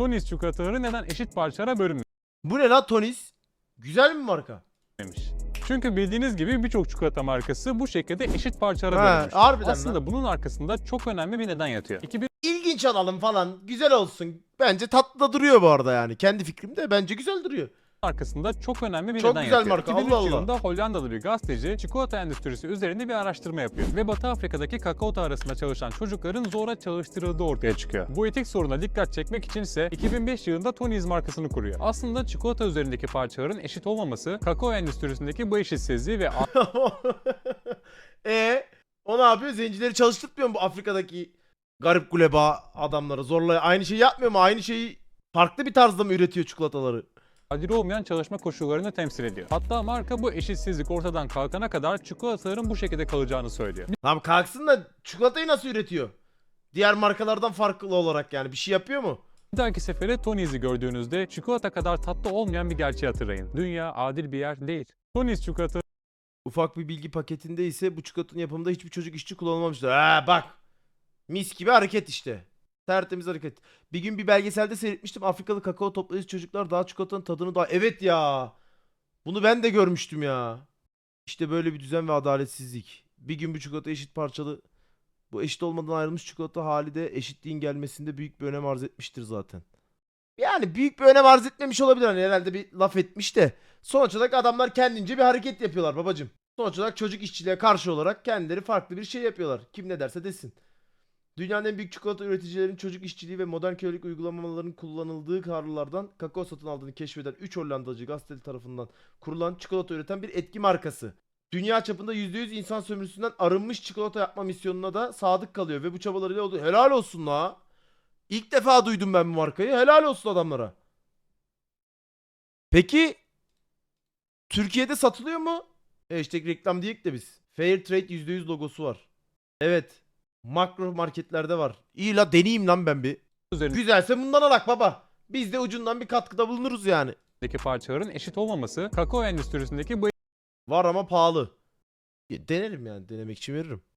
Tony's çikolataları neden eşit parçalara bölünmemiş? Bu ne lan Tonis? Güzel mi marka? Çünkü bildiğiniz gibi birçok çikolata markası bu şekilde eşit parçalara Ha, bölünmüş. harbiden Aslında lan. bunun arkasında çok önemli bir neden yatıyor. İlginç alalım falan. Güzel olsun. Bence tatlı da duruyor bu arada yani. Kendi fikrim de bence güzel duruyor. Arkasında çok önemli bir Çok neden güzel yatıyor. marka, 2003 Allah Allah. yılında Hollandalı bir gazeteci çikolata endüstrisi üzerinde bir araştırma yapıyor ve Batı Afrika'daki kakao tarlasında çalışan çocukların zora çalıştırıldığı ortaya çıkıyor. Bu etik soruna dikkat çekmek için ise 2005 yılında Tony's markasını kuruyor. Aslında çikolata üzerindeki parçaların eşit olmaması kakao endüstrisindeki bu eşitsizliği ve e o ne yapıyor? Zencileri çalıştırmıyor mu bu Afrika'daki garip guleba adamları? Zorla aynı şeyi yapmıyor mu? Aynı şeyi farklı bir tarzda mı üretiyor çikolataları? Adil olmayan çalışma koşullarını temsil ediyor. Hatta marka bu eşitsizlik ortadan kalkana kadar çikolataların bu şekilde kalacağını söylüyor. Tamam kalksın da çikolatayı nasıl üretiyor? Diğer markalardan farklı olarak yani bir şey yapıyor mu? Bir dahaki sefere Tony's'i gördüğünüzde çikolata kadar tatlı olmayan bir gerçeği hatırlayın. Dünya adil bir yer değil. Tony's çikolata Ufak bir bilgi paketinde ise bu çikolatanın yapımında hiçbir çocuk işçi kullanılmamıştır. Ha bak. Mis gibi hareket işte. Tertemiz hareket. Bir gün bir belgeselde seyretmiştim. Afrikalı kakao toplayıcı çocuklar daha çikolatanın tadını daha... Evet ya. Bunu ben de görmüştüm ya. İşte böyle bir düzen ve adaletsizlik. Bir gün bu çikolata eşit parçalı... Bu eşit olmadan ayrılmış çikolata hali de eşitliğin gelmesinde büyük bir önem arz etmiştir zaten. Yani büyük bir önem arz etmemiş olabilir. Hani herhalde bir laf etmiş de. Sonuç olarak adamlar kendince bir hareket yapıyorlar babacım. Sonuç olarak çocuk işçiliğe karşı olarak kendileri farklı bir şey yapıyorlar. Kim ne derse desin. Dünyanın en büyük çikolata üreticilerin çocuk işçiliği ve modern kölelik uygulamalarının kullanıldığı kararlardan kakao satın aldığını keşfeden 3 Hollandacı gazeteci tarafından kurulan çikolata üreten bir etki markası. Dünya çapında %100 insan sömürüsünden arınmış çikolata yapma misyonuna da sadık kalıyor ve bu çabalarıyla oldu. Helal olsun la. İlk defa duydum ben bu markayı. Helal olsun adamlara. Peki Türkiye'de satılıyor mu? Hashtag reklam diyek de biz. Fair Trade %100 logosu var. Evet. Makro marketlerde var. İyi la deneyeyim lan ben bir. üzerindeki Güzelse bundan alak baba. Biz de ucundan bir katkıda bulunuruz yani. parçaların eşit olmaması kakao endüstrisindeki bu Var ama pahalı. Ya, Denerim yani. Denemek için veririm.